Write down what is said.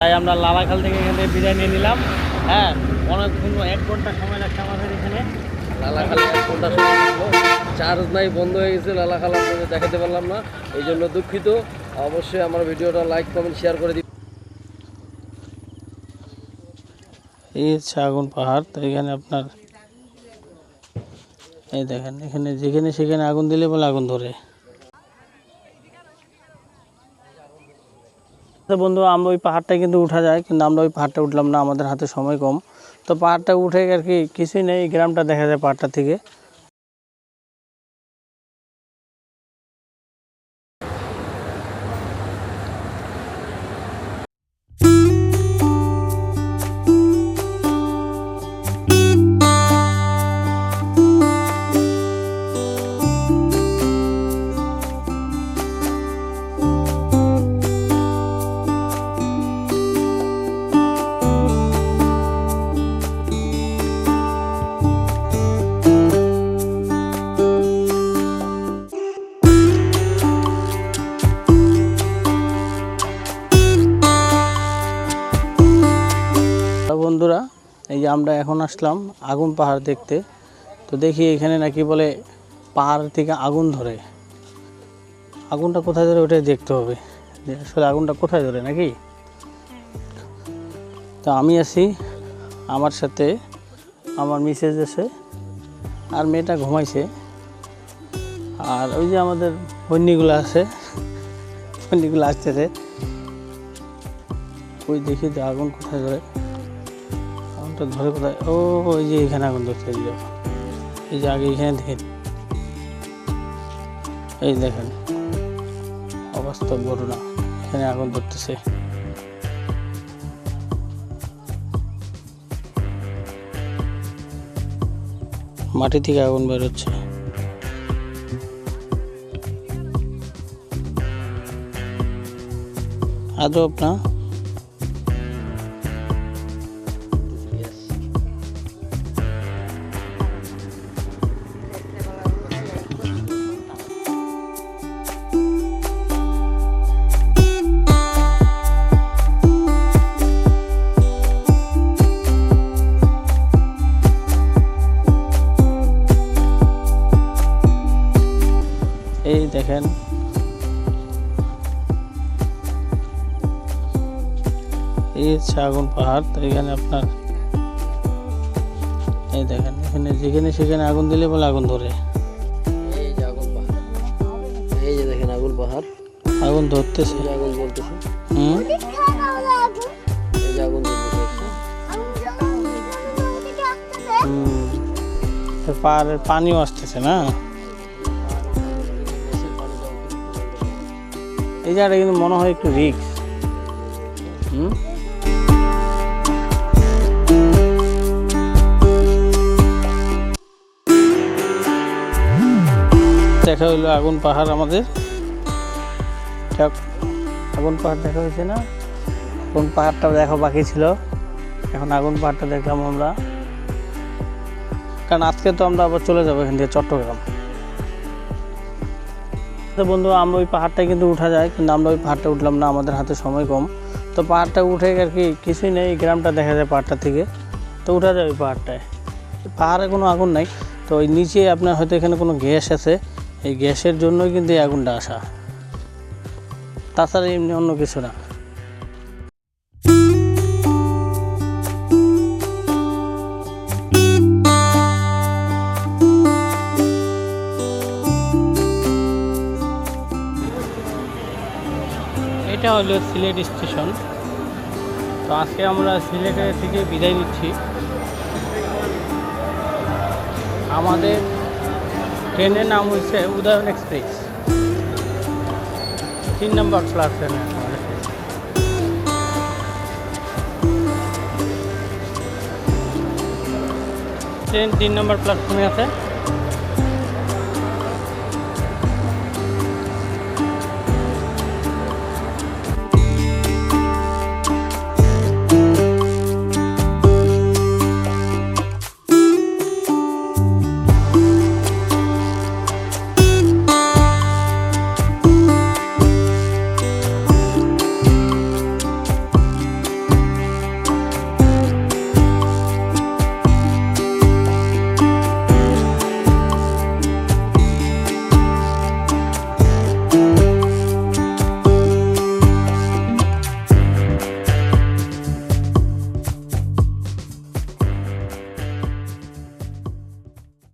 তাই আমরা লালাখাল থেকে এখান থেকে বিদায় নিয়ে নিলাম। হ্যাঁ অনেকক্ষণ এক ঘণ্টা সময় লাগছে আমাদের এখানে। লালাখালা এক ঘণ্টা সময় চার্জ নাই বন্ধ হয়ে গেছে লালাখাল আপনাদের দেখাতে পারলাম না। এই জন্য দুঃখিত। অবশ্যই আমার ভিডিওটা লাইক কমেন্ট শেয়ার করে দিন এই হচ্ছে আগুন পাহাড়। তো এখানে আপনার এই দেখেন এখানে যেখানে সেখানে আগুন দিলে বলে আগুন ধরে। বন্ধু, আমরা ওই পাহাড়টা কিন্তু উঠা যায়, কিন্তু আমরা ওই পাহাড়টা উঠলাম না, আমাদের হাতে সময় কম। তো পাহাড়টা উঠে আর কি কিছুই নেই গ্রামটা দেখা যায় পাহাড়টা থেকে। বন্ধুরা, এই যে আমরা এখন আসলাম আগুন পাহাড় দেখতে। তো দেখি এখানে নাকি বলে পাহাড় থেকে আগুন ধরে। আগুনটা কোথায় ধরে ওটাই দেখতে হবে। আসলে আগুনটা কোথায় ধরে নাকি? তো আমি আছি আমার সাথে, আমার মিসেস আছে, আর মেয়েটা ঘুমাইছে। আর ওই যে আমাদের বন্যিগুলো আছে, বন্যিগুলো আসতেছে। ওই দেখি যে আগুন কোথায় ধরে। আগুনটা ধরে কোথায়? ও, ওই যে এখানে আগুন ধরছে, এই যে। আগে এখানে দেখেন। এই দেখেন। অবাস্তব ঘটনা। এখানে আগুন ধরতেছে। মাটি থেকে আগুন বেরোচ্ছে আজব না? এই হচ্ছে আগুন পাহাড় তো এখানে আপনার এই দেখেন এখানে যেখানে সেখানে আগুন দিলে বলে আগুন ধরে। এই যে আগুন পাহাড় এই যে দেখেন আগুন পাহাড়। আগুন ধরতেছে। আগুন জ্বলতেছে হুম? এই যে আগুন পাহাড়ের পানিও আসতেছে না? এই জায়গাটা কিন্তু মনে হয় একটু রিক্স হুম? দেখা হইল আগুন পাহাড় আমাদের। আগুন পাহাড় দেখা হয়েছে না? আগুন পাহাড়টা দেখা বাকি ছিল। এখন আগুন পাহাড়টা দেখলাম আমরা। কারণ আজকে তো আমরা আবার চলে যাব এখান থেকে চট্টগ্রাম। বন্ধু, আমরা ওই পাহাড়টায় কিন্তু উঠা যায়, কিন্তু আমরা ওই পাহাড়টা উঠলাম না, আমাদের হাতে সময় কম। তো পাহাড়টা উঠে আর কি কিছুই নেই গ্রামটা দেখা যায় পাহাড়টা থেকে। তো উঠা যায় ওই পাহাড়টায়। পাহাড়ে কোনো আগুন নাই। তো ওই নিচে আপনার হয়তো এখানে কোনো গ্যাস আছে। এই গ্যাসের জন্যই কিন্তু এই আগুনটা আসা। তাছাড়া এমনি অন্য কিছু না। এটা হলো সিলেট স্টেশন। তো আজকে আমরা সিলেটের থেকে বিদায় নিচ্ছি। আমাদের ট্রেনের নাম হচ্ছে উদয়ন এক্সপ্রেস তিন নম্বর প্ল্যাটফর্মে। ট্রেন তিন নম্বর প্ল্যাটফর্মে আছে